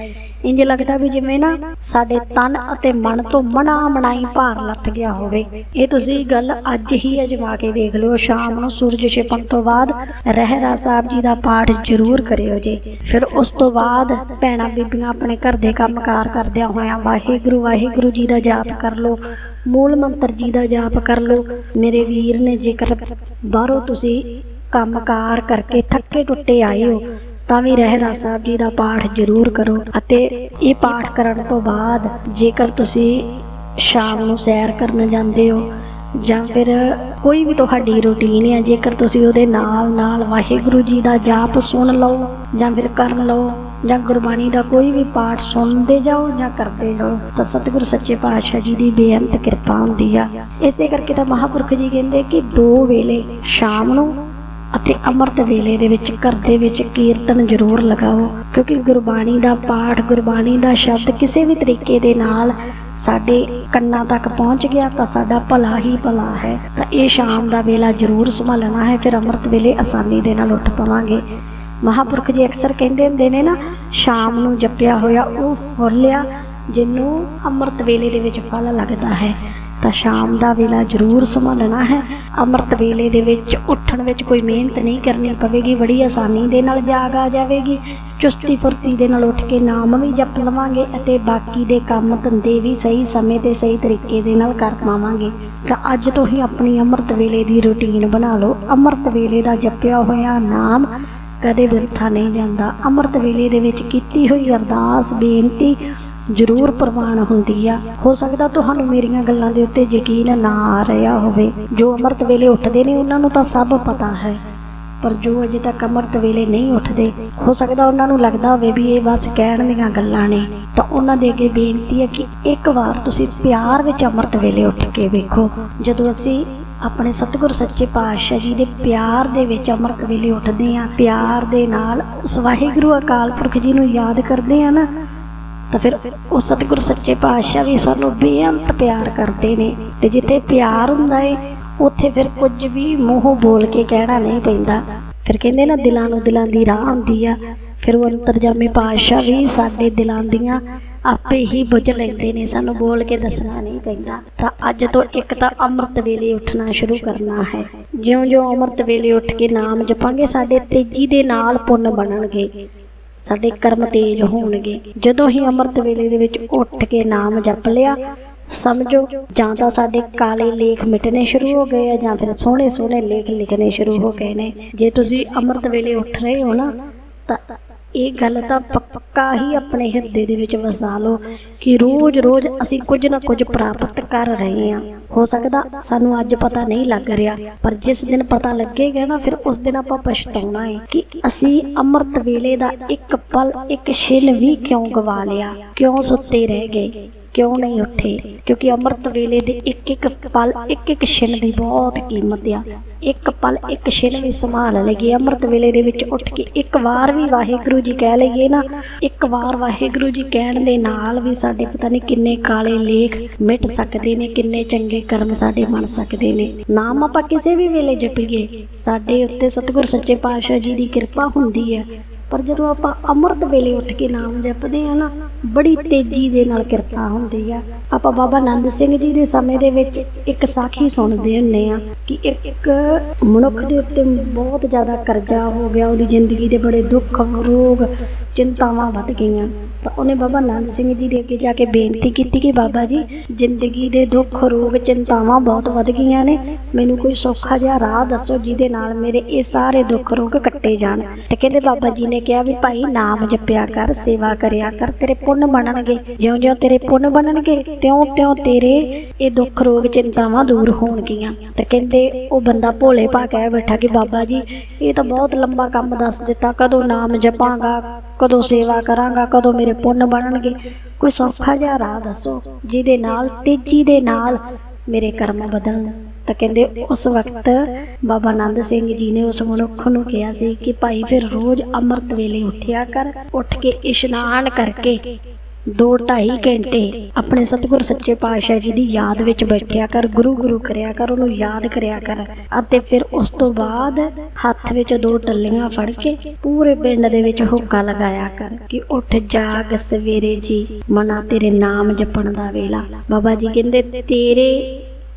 ਇੰਜ ਲੱਗਦਾ ਵੀ ਜਿਵੇਂ ਨਾ ਸਾਡੇ ਤਨ ਅਤੇ ਮਨ ਤੋਂ ਮਨਾ ਮਨਾਈ ਭਾਰ ਲੱਥ ਗਿਆ ਹੋਵੇ। ਇਹ ਤੁਸੀਂ ਗੱਲ ਅੱਜ ਹੀ ਅਜਮਾ ਕੇ ਵੇਖ ਲਿਓ। ਸ਼ਾਮ ਨੂੰ ਸੂਰਜ ਛਿਪਣ ਤੋਂ ਬਾਅਦ ਰਹਿਰਾ ਸਾਹਿਬ ਜੀ ਦਾ ਪਾਠ ਜ਼ਰੂਰ ਕਰਿਓ ਜੀ। ਫਿਰ ਉਸ ਤੋਂ ਬਾਅਦ ਭੈਣਾਂ ਬੀਬੀਆਂ ਆਪਣੇ ਘਰ ਦੇ ਕੰਮਕਾਰ ਕਰਦਿਆਂ ਹੋਇਆਂ ਵਾਹਿਗੁਰੂ ਵਾਹਿਗੁਰੂ ਜੀ ਦਾ ਜਾਪ ਕਰ ਲਓ। ਮੂਲ ਮੰਤਰ ਜੀ ਦਾ ਜਾਪ ਕਰ ਲਓ। ਮੇਰੇ ਵੀਰ ਨੇ ਜੇਕਰ ਬਾਹਰੋਂ ਤੁਸੀਂ ਕੰਮਕਾਰ ਕਰਕੇ ਥੱਕੇ ਟੁੱਟੇ ਆਏ ਹੋ ਤਾਂ ਵੀ ਰਹਿਰਾ ਸਾਹਿਬ ਜੀ ਦਾ ਪਾਠ ਜ਼ਰੂਰ ਕਰੋ ਅਤੇ ਇਹ ਪਾਠ ਕਰਨ ਤੋਂ ਬਾਅਦ ਜੇਕਰ ਤੁਸੀਂ ਸ਼ਾਮ ਨੂੰ ਸੈਰ ਕਰਨ ਜਾਂਦੇ ਹੋ ਜਾਂ ਫਿਰ ਕੋਈ ਵੀ ਤੁਹਾਡੀ ਰੁਟੀਨ ਹੈ ਜੇਕਰ ਤੁਸੀਂ ਉਹਦੇ ਨਾਲ ਨਾਲ ਵਾਹਿਗੁਰੂ ਜੀ ਦਾ ਜਾਪ ਸੁਣ ਲਓ ਜਾਂ ਫਿਰ ਕਰਨ ਲਓ ਜਾਂ ਗੁਰਬਾਣੀ ਦਾ ਕੋਈ ਵੀ ਪਾਠ ਸੁਣਦੇ ਜਾਓ ਜਾਂ ਕਰਦੇ ਜਾਓ, ਤਾਂ ਸਤਿਗੁਰ ਸੱਚੇ ਪਾਤਸ਼ਾਹ ਜੀ ਦੀ ਬੇਅੰਤ ਕਿਰਪਾ ਹੁੰਦੀ ਆ। ਇਸੇ ਕਰਕੇ ਤਾਂ ਮਹਾਪੁਰਖ ਜੀ ਕਹਿੰਦੇ ਕਿ ਦੋ ਵੇਲੇ ਸ਼ਾਮ ਨੂੰ ਅਤੇ ਅੰਮ੍ਰਿਤ ਵੇਲੇ ਦੇ ਵਿੱਚ ਘਰ ਦੇ ਵਿੱਚ ਕੀਰਤਨ ਜ਼ਰੂਰ ਲਗਾਓ, ਕਿਉਂਕਿ ਗੁਰਬਾਣੀ ਦਾ ਪਾਠ, ਗੁਰਬਾਣੀ ਦਾ ਸ਼ਬਦ ਕਿਸੇ ਵੀ ਤਰੀਕੇ ਦੇ ਨਾਲ ਸਾਡੇ ਕੰਨਾਂ ਤੱਕ ਪਹੁੰਚ ਗਿਆ ਤਾਂ ਸਾਡਾ ਭਲਾ ਹੀ ਭਲਾ ਹੈ। ਤਾਂ ਇਹ ਸ਼ਾਮ ਦਾ ਵੇਲਾ ਜ਼ਰੂਰ ਸੰਭਾਲਣਾ ਹੈ, ਫਿਰ ਅੰਮ੍ਰਿਤ ਵੇਲੇ ਆਸਾਨੀ ਦੇ ਨਾਲ ਉੱਠ ਪਵਾਂਗੇ। ਮਹਾਪੁਰਖ ਜੀ ਅਕਸਰ ਕਹਿੰਦੇ ਹੁੰਦੇ ਨੇ ਨਾ, ਸ਼ਾਮ ਨੂੰ ਜਪਿਆ ਹੋਇਆ ਉਹ ਫੁੱਲ ਆ ਜਿਹਨੂੰ ਅੰਮ੍ਰਿਤ ਵੇਲੇ ਦੇ ਵਿੱਚ ਫਲ ਲੱਗਦਾ ਹੈ। ਤਾਂ ਸ਼ਾਮ ਦਾ ਵੇਲਾ ਜ਼ਰੂਰ ਸੰਭਾਲਣਾ ਹੈ। ਅੰਮ੍ਰਿਤ ਵੇਲੇ ਦੇ ਵਿੱਚ ਉੱਠਣ ਵਿੱਚ ਕੋਈ ਮਿਹਨਤ ਨਹੀਂ ਕਰਨੀ ਪਵੇਗੀ। ਬੜੀ ਆਸਾਨੀ ਦੇ ਨਾਲ ਜਾਗ ਆ ਜਾਵੇਗੀ। ਚੁਸਤੀ ਫੁਰਤੀ ਦੇ ਨਾਲ ਉੱਠ ਕੇ ਨਾਮ ਵੀ ਜਪ ਲਵਾਂਗੇ ਅਤੇ ਬਾਕੀ ਦੇ ਕੰਮ ਧੰਦੇ ਵੀ ਸਹੀ ਸਮੇਂ ਤੇ ਸਹੀ ਤਰੀਕੇ ਦੇ ਨਾਲ ਕਰ ਪਾਵਾਂਗੇ। ਤਾਂ ਅੱਜ ਤੋਂ ਹੀ ਆਪਣੀ ਅੰਮ੍ਰਿਤ ਵੇਲੇ ਦੀ ਰੁਟੀਨ ਬਣਾ ਲਓ। ਅੰਮ੍ਰਿਤ ਵੇਲੇ ਦਾ ਜਪਿਆ ਹੋਇਆ ਨਾਮ ਕਦੇ ਬਿਰਥਾ ਨਹੀਂ ਜਾਂਦਾ। ਅੰਮ੍ਰਿਤ ਵੇਲੇ ਦੇ ਵਿੱਚ ਕੀਤੀ ਹੋਈ ਅਰਦਾਸ, ਬੇਨਤੀ ਜ਼ਰੂਰ ਪ੍ਰਵਾਨ ਹੁੰਦੀ ਆ। ਹੋ ਸਕਦਾ ਤੁਹਾਨੂੰ ਮੇਰੀਆਂ ਗੱਲਾਂ ਦੇ ਉੱਤੇ ਯਕੀਨ ਨਾ ਆ ਰਿਹਾ ਹੋਵੇ। ਜੋ ਅੰਮ੍ਰਿਤ ਵੇਲੇ ਉੱਠਦੇ ਨੇ, ਉਹਨਾਂ ਨੂੰ ਤਾਂ ਸਭ ਪਤਾ ਹੈ। ਪਰ ਜੋ ਅਜੇ ਤੱਕ ਅੰਮ੍ਰਿਤ ਵੇਲੇ ਨਹੀਂ ਉੱਠਦੇ, ਹੋ ਸਕਦਾ ਉਹਨਾਂ ਨੂੰ ਲੱਗਦਾ ਹੋਵੇ ਵੀ ਇਹ ਬਸ ਕਹਿਣ ਦੀਆਂ ਗੱਲਾਂ ਨੇ। ਤਾਂ ਉਹਨਾਂ ਦੇ ਅੱਗੇ ਬੇਨਤੀ ਹੈ ਕਿ ਇੱਕ ਵਾਰ ਤੁਸੀਂ ਪਿਆਰ ਵਿੱਚ ਅੰਮ੍ਰਿਤ ਵੇਲੇ ਉੱਠ ਕੇ ਵੇਖੋ। ਜਦੋਂ ਅਸੀਂ ਆਪਣੇ ਸਤਿਗੁਰ ਸੱਚੇ ਪਾਤਸ਼ਾਹ ਜੀ ਦੇ ਪਿਆਰ ਦੇ ਵਿੱਚ ਅੰਮ੍ਰਿਤ ਵੇਲੇ ਉੱਠਦੇ ਆ ਪਿਆਰ ਦੇ ਨਾਲ ਉਸ ਵਾਹਿਗੁਰੂ ਅਕਾਲ ਪੁਰਖ ਜੀ ਨੂੰ ਯਾਦ ਕਰਦੇ ਆ ਨਾ ਤਾਂ ਫਿਰ ਉਹ ਸਤਿਗੁਰ ਸੱਚੇ ਪਾਤਸ਼ਾਹ ਵੀ ਸਾਨੂੰ ਬੇਅੰਤ ਪਿਆਰ ਕਰਦੇ ਨੇ ਤੇ ਜਿੱਥੇ ਪਿਆਰ ਹੁੰਦਾ ਏ, ਉੱਥੇ ਫਿਰ ਕੁਝ ਵੀ ਮੂੰਹੋਂ ਬੋਲ ਕੇ ਕਹਿਣਾ ਨਹੀਂ ਪੈਂਦਾ। ਫਿਰ ਕਹਿੰਦੇ ਨਾ, ਦਿਲਾਂ ਨੂੰ ਦਿਲਾਂ ਦੀ ਰਾਹ ਹੁੰਦੀ ਆ। ਫਿਰ ਉਹ ਅੰਤਰਜਾਮੀ ਪਾਤਸ਼ਾਹ ਵੀ ਸਾਡੇ ਦਿਲਾਂ ਦੀਆਂ ਆਪੇ ਹੀ ਬੁੱਝ ਲੈਂਦੇ ਨੇ, ਸਾਨੂੰ ਬੋਲ ਕੇ ਦੱਸਣਾ ਨਹੀਂ ਪੈਂਦਾ। ਤਾਂ ਅੱਜ ਤੋਂ ਇੱਕ ਤਾਂ ਅੰਮ੍ਰਿਤ ਵੇਲੇ ਉੱਠਣਾ ਸ਼ੁਰੂ ਕਰਨਾ ਹੈ। ਜਿਉਂ-ਜਿਉਂ ਅੰਮ੍ਰਿਤ ਵੇਲੇ ਉੱਠ ਕੇ ਨਾਮ ਜਪਾਂਗੇ, ਸਾਡੇ ਤੇਜ਼ੀ ਦੇ ਨਾਲ ਪੁੰਨ ਬਣਨਗੇ। ਸਾਡੇ ਕਰਮ ਤੇਜ਼ ਹੋਣਗੇ। ਜਦੋਂ ਹੀ ਅੰਮ੍ਰਿਤ ਵੇਲੇ ਦੇ ਵਿੱਚ ਉੱਠ ਕੇ ਨਾਮ ਜਪ ਲਿਆ, ਸਮਝੋ, ਜਾਂ ਤਾਂ ਸਾਡੇ ਕਾਲੇ ਲੇਖ ਮਿਟਣੇ ਸ਼ੁਰੂ ਹੋ ਗਏ ਆ, ਜਾਂ ਫਿਰ ਸੋਹਣੇ ਸੋਹਣੇ ਲੇਖ ਲਿਖਣੇ ਸ਼ੁਰੂ ਹੋ ਗਏ ਨੇ। ਜੇ ਤੁਸੀਂ ਅੰਮ੍ਰਿਤ ਵੇਲੇ ਉੱਠ ਰਹੇ ਹੋ ਨਾ, ਤਾਂ ਇਹ ਗੱਲ ਤਾਂ ਪੱਕਾ ਹੀ ਆਪਣੇ ਹਿਰਦੇ ਦੇ ਵਿੱਚ ਵਸਾ ਲਓ ਕਿ ਰੋਜ਼-ਰੋਜ਼ ਅਸੀਂ ਕੁਝ ਨਾ ਕੁਝ ਪ੍ਰਾਪਤ ਕਰ ਰਹੇ ਹਾਂ। ਹੋ ਸਕਦਾ ਸਾਨੂੰ ਅੱਜ ਪਤਾ ਨਹੀਂ ਲੱਗ ਰਿਹਾ, ਪਰ ਜਿਸ ਦਿਨ ਪਤਾ ਲੱਗੇਗਾ ਨਾ, ਫਿਰ ਉਸ ਦਿਨ ਆਪਾਂ ਪਛਤਾਉਣਾ ਹੈ ਕਿ ਅਸੀਂ ਅੰਮ੍ਰਿਤ ਵੇਲੇ ਦਾ ਇੱਕ ਪਲ, ਇੱਕ ਛਿਨ ਵੀ ਕਿਉਂ ਗਵਾ ਲਿਆ, ਕਿਉਂ ਸੁੱਤੇ ਰਹਿ ਗਏ। ਕਿਉਂ ਨਹੀਂ ਉੱਠੇ? ਕਿਉਂਕਿ ਅੰਮ੍ਰਿਤ ਵੇਲੇ ਦੇ ਇੱਕ ਇੱਕ ਪਲ, ਇੱਕ ਇੱਕ ਛਿਨ ਦੀ ਬਹੁਤ ਕੀਮਤ ਆ। ਇੱਕ ਪਲ, ਇੱਕ ਛਿਨ ਵੀ ਸੰਭਾਲ ਲਈਏ। ਅੰਮ੍ਰਿਤ ਵੇਲੇ ਦੇ ਵਿੱਚ ਉੱਠ ਕੇ ਇੱਕ ਵਾਰ ਵੀ ਵਾਹਿਗੁਰੂ ਜੀ ਕਹਿ ਲਈਏ ਨਾ, ਇੱਕ ਵਾਰ ਵਾਹਿਗੁਰੂ ਜੀ ਕਹਿਣ ਦੇ ਨਾਲ ਵੀ ਸਾਡੇ ਪਤਾ ਨਹੀਂ ਕਿੰਨੇ ਕਾਲੇ ਲੇਖ ਮਿਟ ਸਕਦੇ ਨੇ, ਕਿੰਨੇ ਚੰਗੇ ਕਰਮ ਸਾਡੇ ਬਣ ਸਕਦੇ ਨੇ। ਨਾਮ ਆਪਾਂ ਕਿਸੇ ਵੀ ਵੇਲੇ ਜਪੀਏ। ਸਾਡੇ ਉੱਤੇ ਸਤਿਗੁਰ ਸੱਚੇ ਪਾਤਸ਼ਾਹ ਜੀ ਦੀ ਕਿਰਪਾ ਹੁੰਦੀ ਹੈ। ਪਰ ਜਦੋਂ ਆਪਾਂ ਅੰਮ੍ਰਿਤ ਵੇਲੇ ਉੱਠ ਕੇ ਨਾਮ ਜਪਦੇ ਆ ਨਾ ਬੜੀ ਤੇਜ਼ੀ ਦੇ ਨਾਲ ਕਿਰਪਾ ਹੁੰਦੀ ਆ। ਆਪਾਂ ਬਾਬਾ ਆਨੰਦ ਸਿੰਘ ਜੀ ਦੇ ਸਮੇਂ ਦੇ ਵਿੱਚ ਇੱਕ ਸਾਖੀ ਸੁਣਦੇ ਹੁੰਨੇ ਆ ਕਿ ਇੱਕ ਮਨੁੱਖ ਦੇ ਉੱਤੇ ਬਹੁਤ ਜ਼ਿਆਦਾ ਕਰਜ਼ਾ ਹੋ ਗਿਆ, ਉਹਦੀ ਜ਼ਿੰਦਗੀ ਦੇ ਬੜੇ ਦੁੱਖ, ਰੋਗ, ਚਿੰਤਾਵਾਂ ਵੱਧ ਗਈਆਂ। ਉਹਨੇ ਬਾਬਾ ਨੰਦ ਸਿੰਘ ਜੀ ਦੇ ਅੱਗੇ ਜਾ ਕੇ ਬੇਨਤੀ ਕੀਤੀ ਕਿ ਬਾਬਾ ਜੀ, ਜ਼ਿੰਦਗੀ ਦੇ ਦੁੱਖ ਰੋਗ ਚਿੰਤਾਵਾਂ ਬਹੁਤ ਵੱਧ ਗਈਆਂ ਨੇ। ਮੈਨੂੰ ਕੋਈ ਸੌਖਾ ਜਿਹਾ ਰਾਹ ਦੱਸੋ ਜਿਹਦੇ ਨਾਲ ਮੇਰੇ ਇਹ ਸਾਰੇ ਦੁੱਖ ਰੋਗ ਕੱਟੇ ਜਾਣ। ਤੇ ਕਹਿੰਦੇ ਬਾਬਾ ਜੀ ਨੇ ਕਿਹਾ ਵੀ ਭਾਈ ਨਾਮ ਜਪਿਆ ਕਰ, ਸੇਵਾ ਕਰਿਆ ਕਰ, ਤੇਰੇ ਪੁੰਨ ਬਣਨਗੇ। ਜਿਉਂ-ਜਿਉਂ ਤੇਰੇ ਪੁੰਨ ਬਣਨਗੇ, ਤਿਉਂ-ਤਿਉਂ ਤੇਰੇ ਇਹ ਦੁੱਖ ਰੋਗ ਚਿੰਤਾਵਾਂ ਦੂਰ ਹੋਣਗੀਆਂ। ਤੇ ਕਹਿੰਦੇ ਉਹ ਬੰਦਾ ਭੋਲੇ ਭਾ ਕਹਿ ਬੈਠਾ ਕਿ ਬਾਬਾ ਜੀ, ਇਹ ਤਾਂ ਬਹੁਤ ਲੰਬਾ ਕੰਮ ਦੱਸ ਦਿੱਤਾ। ਕਦੋਂ ਨਾਮ ਜਪਾਂਗਾ, ਕਦੋਂ ਸੇਵਾ ਕਰਾਂਗਾ, ਕਦੋਂ ਮੇਰੇ ਪੁੰਨ ਬਣਨਗੇ। ਕੋਈ ਸੌਖਾ ਜਿਹਾ ਰਾਹ ਦੱਸੋ, ਜਿਹਦੇ ਨਾਲ, ਤੇਜ਼ੀ ਦੇ ਨਾਲ ਮੇਰੇ ਕਰਮ ਬਦਲਣ। ਤਾਂ ਕਹਿੰਦੇ, ਉਸ ਵਕਤ ਬਾਬਾ ਆਨੰਦ ਸਿੰਘ ਜੀ ਨੇ ਉਸ ਮਨੁੱਖ ਨੂੰ ਕਿਹਾ ਸੀ ਕਿ ਭਾਈ, ਫਿਰ ਰੋਜ਼ ਅੰਮ੍ਰਿਤ ਵੇਲੇ ਉੱਠਿਆ ਕਰ, ਉੱਠ ਕੇ ਇਸ਼ਨਾਨ ਕਰਕੇ ਦੋ ਢਾਈ ਘੰਟੇ ਆਪਣੇ ਸਤਿਗੁਰ ਸੱਚੇ ਪਾਤਸ਼ਾਹ ਜੀ ਦੀ ਯਾਦ ਵਿੱਚ ਬੈਠਿਆ ਕਰ, ਗੁਰੂ ਗੁਰੂ ਕਰਿਆ ਕਰ, ਉਹਨੂੰ ਯਾਦ ਕਰਿਆ ਕਰ ਅਤੇ ਫਿਰ ਉਸ ਤੋਂ ਬਾਅਦ ਹੱਥ ਵਿੱਚ ਦੋ ਟੱਲੀਆਂ ਫੜ ਕੇ ਪੂਰੇ ਪਿੰਡ ਦੇ ਵਿੱਚ ਹੁੱਕਾ ਲਗਾਇਆ ਕਰ ਕਿ ਉੱਠ ਜਾਗ ਸਵੇਰੇ ਜੀ, ਮਨਾ ਤੇਰੇ ਨਾਮ ਜਪਣ ਦਾ ਵੇਲਾ। ਬਾਬਾ ਜੀ ਕਹਿੰਦੇ, ਤੇਰੇ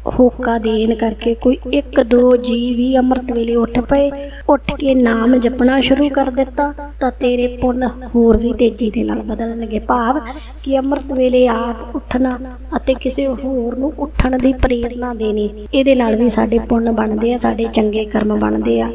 ਹੋਕਾ ਦੇਣ ਕਰਕੇ ਕੋਈ ਇੱਕ ਦੋ ਜੀ ਵੀ ਅੰਮ੍ਰਿਤ ਵੇਲੇ ਉੱਠ ਪਏ, ਉੱਠ ਕੇ ਨਾਮ ਜਪਣਾ ਸ਼ੁਰੂ ਕਰ ਦਿੱਤਾ, ਤਾਂ ਤੇਰੇ ਪੁੰਨ ਹੋਰ ਵੀ ਤੇਜ਼ੀ ਦੇ ਨਾਲ ਬਦਲਣਗੇ। ਭਾਵ ਕਿ ਅੰਮ੍ਰਿਤ ਵੇਲੇ ਆਪ ਉੱਠਣਾ ਅਤੇ ਕਿਸੇ ਹੋਰ ਨੂੰ ਉੱਠਣ ਦੀ ਪ੍ਰੇਰਣਾ ਦੇਣੀ, ਇਹਦੇ ਨਾਲ ਵੀ ਸਾਡੇ ਪੁੰਨ ਬਣਦੇ ਆ, ਸਾਡੇ ਚੰਗੇ ਕਰਮ ਬਣਦੇ ਆ।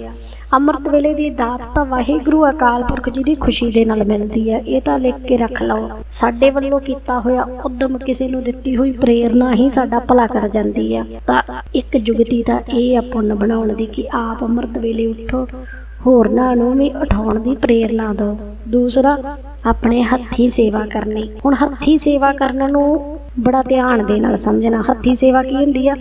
ਅੰਮ੍ਰਿਤ ਵੇਲੇ ਦੀ ਦਾਤ ਤਾਂ ਵਾਹਿਗੁਰੂ ਅਕਾਲ ਪੁਰਖ ਜੀ ਦੀ ਖੁਸ਼ੀ ਦੇ ਨਾਲ ਮਿਲਦੀ ਹੈ। ਇਹ ਤਾਂ ਲਿਖ ਕੇ ਰੱਖ ਲਓ। ਸਾਡੇ ਵੱਲੋਂ ਕੀਤਾ ਹੋਇਆ ਉਦਮ ਕਿਸੇ ਨੂੰ ਦਿੱਤੀ ਹੋਈ ਪ੍ਰੇਰਣਾ ਹੀ ਸਾਡਾ ਭਲਾ ਕਰ ਜਾਂਦੀ ਹੈ ਤਾਂ ਇੱਕ ਜੁਗਤੀ ਤਾਂ ਇਹ ਆ ਪੁੰਨ ਬਣਾਉਣ ਦੀ ਕਿ ਆਪ ਅੰਮ੍ਰਿਤ ਵੇਲੇ ਉੱਠੋ, ਹੋਰਨਾਂ ਨੂੰ ਵੀ ਉਠਾਉਣ ਦੀ ਪ੍ਰੇਰਣਾ ਦਿਓ। ਦੂਸਰਾ, ਆਪਣੇ ਹੱਥੀ ਸੇਵਾ ਕਰਨੀ। ਹੁਣ ਹੱਥੀ ਸੇਵਾ ਕਰਨ ਨੂੰ ਬੜਾ ਧਿਆਨ ਦੇ ਨਾਲ ਸਮਝਣਾ। ਹੱਥੀ ਸੇਵਾ ਕੀ ਹੁੰਦੀ ਆ?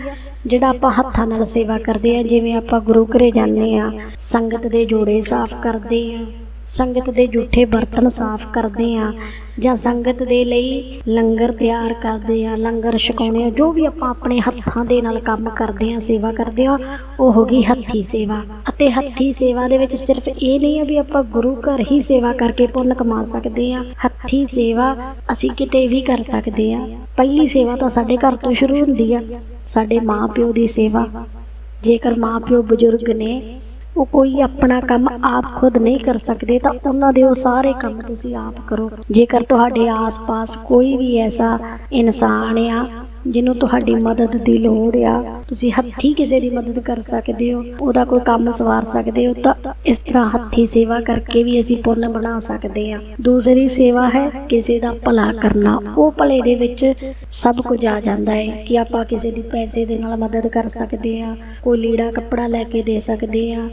ਜਿਹੜਾ ਆਪਾਂ ਹੱਥਾਂ ਨਾਲ ਸੇਵਾ ਕਰਦੇ ਆ, ਜਿਵੇਂ ਆਪਾਂ ਗੁਰੂ ਘਰੇ ਜਾਂਦੇ ਆ, ਸੰਗਤ ਦੇ ਜੋੜੇ ਸਾਫ਼ ਕਰਦੇ ਆ। ਸੰਗਤ ਦੇ ਝੂਠੇ ਬਰਤਨ ਸਾਫ਼ ਕਰਦੇ ਆ ਜਾਂ ਸੰਗਤ ਦੇ ਲਈ ਲੰਗਰ ਤਿਆਰ ਕਰਦੇ ਆ ਲੰਗਰ ਛਕਾਉਂਦੇ ਆ ਜੋ ਵੀ ਆਪਾਂ ਆਪਣੇ ਹੱਥਾਂ ਦੇ ਨਾਲ ਕੰਮ ਕਰਦੇ ਆ ਸੇਵਾ ਕਰਦੇ ਆ ਉਹ ਹੋ ਗਈ ਹੱਥੀ ਸੇਵਾ। ਅਤੇ ਹੱਥੀ ਸੇਵਾ ਦੇ ਵਿੱਚ ਸਿਰਫ ਇਹ ਨਹੀਂ ਆ ਵੀ ਆਪਾਂ ਗੁਰੂ ਘਰ ਹੀ ਸੇਵਾ ਕਰਕੇ ਪੁੰਨ ਕਮਾ ਸਕਦੇ ਆ ਹੱਥੀ ਸੇਵਾ ਅਸੀਂ ਕਿਤੇ ਵੀ ਕਰ ਸਕਦੇ ਆ ਪਹਿਲੀ ਸੇਵਾ ਤਾਂ ਸਾਡੇ ਘਰ ਤੋਂ ਸ਼ੁਰੂ ਹੁੰਦੀ ਆ, ਸਾਡੇ ਮਾਪਿਓ ਦੀ ਸੇਵਾ। ਜੇਕਰ ਮਾਪਿਓ ਬਜ਼ੁਰਗ ਨੇ ਉਹ ਕੋਈ ਆਪਣਾ ਕੰਮ ਆਪ ਖੁਦ ਨਹੀਂ ਕਰ ਸਕਦੇ, ਤਾਂ ਉਹਨਾਂ ਦੇ ਉਹ ਸਾਰੇ ਕੰਮ ਤੁਸੀਂ ਆਪ ਕਰੋ। ਜੇਕਰ ਤੁਹਾਡੇ ਆਸ-ਪਾਸ ਕੋਈ ਵੀ ਐਸਾ ਇਨਸਾਨ ਆ ਜਿਹਨੂੰ ਤੁਹਾਡੀ ਮਦਦ ਦੀ ਲੋੜ ਆ, ਤੁਸੀਂ ਹੱਥੀ ਕਿਸੇ ਦੀ ਮਦਦ ਕਰ ਸਕਦੇ ਹੋ, ਉਹਦਾ ਕੋਈ ਕੰਮ ਸਵਾਰ ਸਕਦੇ ਹੋ, ਤਾਂ ਇਸ ਤਰ੍ਹਾਂ ਹੱਥੀ ਸੇਵਾ ਕਰਕੇ ਵੀ ਅਸੀਂ ਪੁੰਨ ਬਣਾ ਸਕਦੇ ਆ ਦੂਸਰੀ ਸੇਵਾ ਹੈ ਕਿਸੇ ਦਾ ਭਲਾ ਕਰਨਾ, ਉਹ ਭਲੇ ਦੇ ਵਿੱਚ ਸਭ ਕੁਝ ਆ ਜਾਂਦਾ ਹੈ ਕਿ ਆਪਾਂ ਕਿਸੇ ਦੀ ਪੈਸੇ ਦੇ ਨਾਲ ਮਦਦ ਕਰ ਸਕਦੇ ਆ ਕੋਈ ਲੀੜਾ ਕੱਪੜਾ ਲੈ ਕੇ ਦੇ ਸਕਦੇ ਆ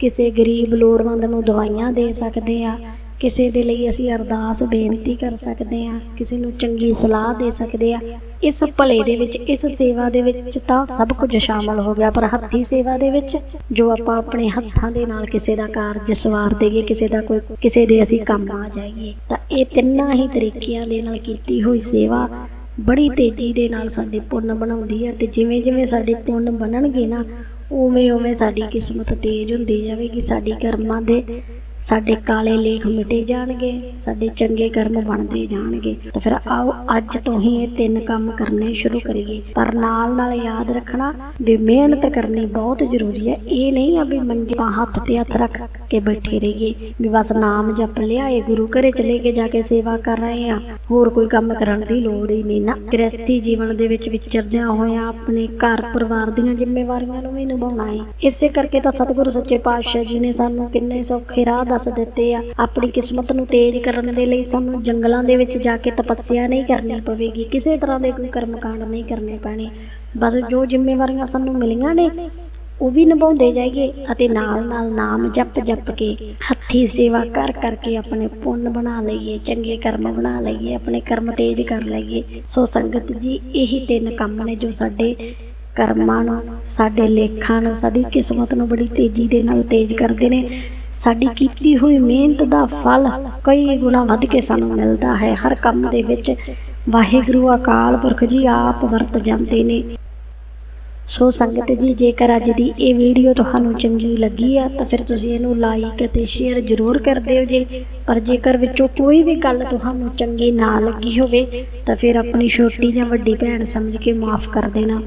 ਕਿਸੇ ਗਰੀਬ ਲੋੜਵੰਦ ਨੂੰ ਦਵਾਈਆਂ ਦੇ ਸਕਦੇ ਆ ਕਿਸੇ ਦੇ ਲਈ ਅਸੀਂ ਅਰਦਾਸ ਬੇਨਤੀ ਕਰ ਸਕਦੇ ਆ ਕਿਸੇ ਨੂੰ ਚੰਗੀ ਸਲਾਹ ਦੇ ਸਕਦੇ ਆ ਇਸ ਭਲੇ ਦੇ ਵਿੱਚ, ਇਸ ਸੇਵਾ ਦੇ ਵਿੱਚ ਤਾਂ ਸਭ ਕੁਝ ਸ਼ਾਮਲ ਹੋ ਗਿਆ, ਪਰ ਹੱਥੀ ਸੇਵਾ ਦੇ ਵਿੱਚ ਜੋ ਆਪਾਂ ਆਪਣੇ ਹੱਥਾਂ ਦੇ ਨਾਲ ਕਿਸੇ ਦਾ ਕਾਰਜ ਸਵਾਰ ਦੇਈਏ, ਕਿਸੇ ਦਾ ਕੋਈ, ਕਿਸੇ ਦੇ ਅਸੀਂ ਕੰਮ ਆ ਜਾਈਏ, ਤਾਂ ਇਹ ਤਿੰਨਾਂ ਹੀ ਤਰੀਕਿਆਂ ਦੇ ਨਾਲ ਕੀਤੀ ਹੋਈ ਸੇਵਾ ਬੜੀ ਤੇਜ਼ੀ ਦੇ ਨਾਲ ਸਾਡੇ ਪੁੰਨ ਬਣਾਉਂਦੀ ਹੈ ਤੇ ਜਿਵੇਂ ਜਿਵੇਂ ਸਾਡੇ ਪੁੰਨ ਬਣਨਗੇ ਨਾ, ਉਵੇਂ ਉਵੇਂ ਸਾਡੀ ਕਿਸਮਤ ਤੇਜ਼ ਹੁੰਦੀ ਜਾਵੇਗੀ, ਸਾਡੀ ਕਰਮਾਂ ਦੇ ਸਾਡੇ ਕਾਲੇ ਲੇਖ ਮਿਟੇ ਜਾਣਗੇ, ਸਾਡੇ ਚੰਗੇ ਕਰਮ ਬਣਦੇ ਜਾਣਗੇ। ਤਾਂ ਫਿਰ ਆਓ ਅੱਜ ਤੋਂ ਹੀ ਇਹ ਤਿੰਨ ਕੰਮ ਕਰਨੇ ਸ਼ੁਰੂ ਕਰੀਏ। ਪਰ ਨਾਲ ਨਾਲ ਯਾਦ ਰੱਖਣਾ ਵੀ ਮਿਹਨਤ ਕਰਨੀ ਬਹੁਤ ਜ਼ਰੂਰੀ ਹੈ। ਇਹ ਨਹੀਂ ਆ ਵੀ ਮੰਜੇ ਹੱਥ ਤੇ ਹੱਥ ਰੱਖ ਕੇ ਬੈਠੇ ਰਹੀਏ। ਵੀ ਬਸ ਨਾਮ ਜਪ ਲਿਆਏ, ਗੁਰੂ ਘਰੇ ਚਲੇ ਕੇ ਜਾ ਕੇ ਸੇਵਾ ਕਰ ਰਹੇ ਆ ਹੋਰ ਕੋਈ ਕੰਮ ਕਰਨ ਦੀ ਲੋੜ ਹੀ ਨਹੀਂ ਨਾ। ਗ੍ਰਸਤੀ ਜੀਵਨ ਦੇ ਵਿੱਚ ਵਿਚਰਦਿਆਂ ਹੋਇਆ ਆਪਣੇ ਘਰ ਪਰਿਵਾਰ ਦੀਆਂ ਜ਼ਿੰਮੇਵਾਰੀਆਂ ਨੂੰ ਵੀ ਨਿਭਾਉਣਾ ਹੈ। ਇਸੇ ਕਰਕੇ ਤਾਂ ਸਤਿਗੁਰੂ ਸੱਚੇ ਪਾਤਸ਼ਾਹ ਜੀ ਨੇ ਸਾਨੂੰ ਕਿੰਨੇ ਸੌਖੇ ਰਾਹ ਦੱਸ ਦਿੱਤੇ ਆ। ਆਪਣੀ ਕਿਸਮਤ ਨੂੰ ਤੇਜ਼ ਕਰਨ ਦੇ ਲਈ ਸਾਨੂੰ ਜੰਗਲਾਂ ਦੇ ਵਿੱਚ ਜਾ ਕੇ ਤਪੱਸਿਆ ਨਹੀਂ ਕਰਨੀ ਪਵੇਗੀ। ਕਿਸੇ ਤਰ੍ਹਾਂ ਦੇ ਕੋਈ ਕਰਮਕਾਂਡ ਨਹੀਂ ਕਰਨੇ ਪੈਣੇ। ਬਸ ਜੋ ਜ਼ਿੰਮੇਵਾਰੀਆਂ ਸਾਨੂੰ ਮਿਲੀਆਂ ਨੇ ਉਹ ਵੀ ਨਿਭਾਉਂਦੇ ਜਾਈਏ ਅਤੇ ਨਾਲ ਨਾਲ ਨਾਮ ਜਪ ਜਪ ਕੇ ਹੱਥੀ ਸੇਵਾ ਕਰ ਕਰਕੇ ਆਪਣੇ ਪੁੰਨ ਬਣਾ ਲਈਏ, ਚੰਗੇ ਕਰਮ ਬਣਾ ਲਈਏ, ਆਪਣੇ ਕਰਮ ਤੇਜ਼ ਕਰ ਲਈਏ। ਸੋ ਸੰਗਤ ਜੀ, ਇਹੀ ਤਿੰਨ ਕੰਮ ਨੇ ਜੋ ਸਾਡੇ ਕਰਮਾਂ ਨੂੰ, ਸਾਡੇ ਲੇਖਾਂ ਨੂੰ, ਸਾਡੀ ਕਿਸਮਤ ਨੂੰ ਬੜੀ ਤੇਜ਼ੀ ਦੇ ਨਾਲ ਤੇਜ਼ ਕਰਦੇ ਨੇ। ਸਾਡੀ ਕੀਤੀ ਹੋਈ ਮਿਹਨਤ ਦਾ ਫਲ ਕਈ ਗੁਣਾ ਵੱਧ ਕੇ ਸਾਨੂੰ ਮਿਲਦਾ ਹੈ। ਹਰ ਕੰਮ ਦੇ ਵਿੱਚ ਵਾਹਿਗੁਰੂ ਅਕਾਲ ਪੁਰਖ ਜੀ ਆਪ ਵਰਤ ਜਾਂਦੇ ਨੇ। ਸੋ ਸੰਗਤ ਜੀ, ਜੇਕਰ ਅੱਜ ਦੀ ਇਹ ਵੀਡੀਓ ਤੁਹਾਨੂੰ ਚੰਗੀ ਲੱਗੀ ਆ, ਤਾਂ ਫਿਰ ਤੁਸੀਂ ਇਹਨੂੰ ਲਾਈਕ ਅਤੇ ਸ਼ੇਅਰ ਜ਼ਰੂਰ ਕਰ ਦਿਓ ਜੀ। ਪਰ ਜੇਕਰ ਵਿੱਚੋਂ ਕੋਈ ਵੀ ਗੱਲ ਤੁਹਾਨੂੰ ਚੰਗੀ ਨਾ ਲੱਗੀ ਹੋਵੇ, ਤਾਂ ਫਿਰ ਆਪਣੀ ਛੋਟੀ ਜਾਂ ਵੱਡੀ ਭੈਣ ਸਮਝ ਕੇ ਮਾਫ ਕਰ ਦੇਣਾ।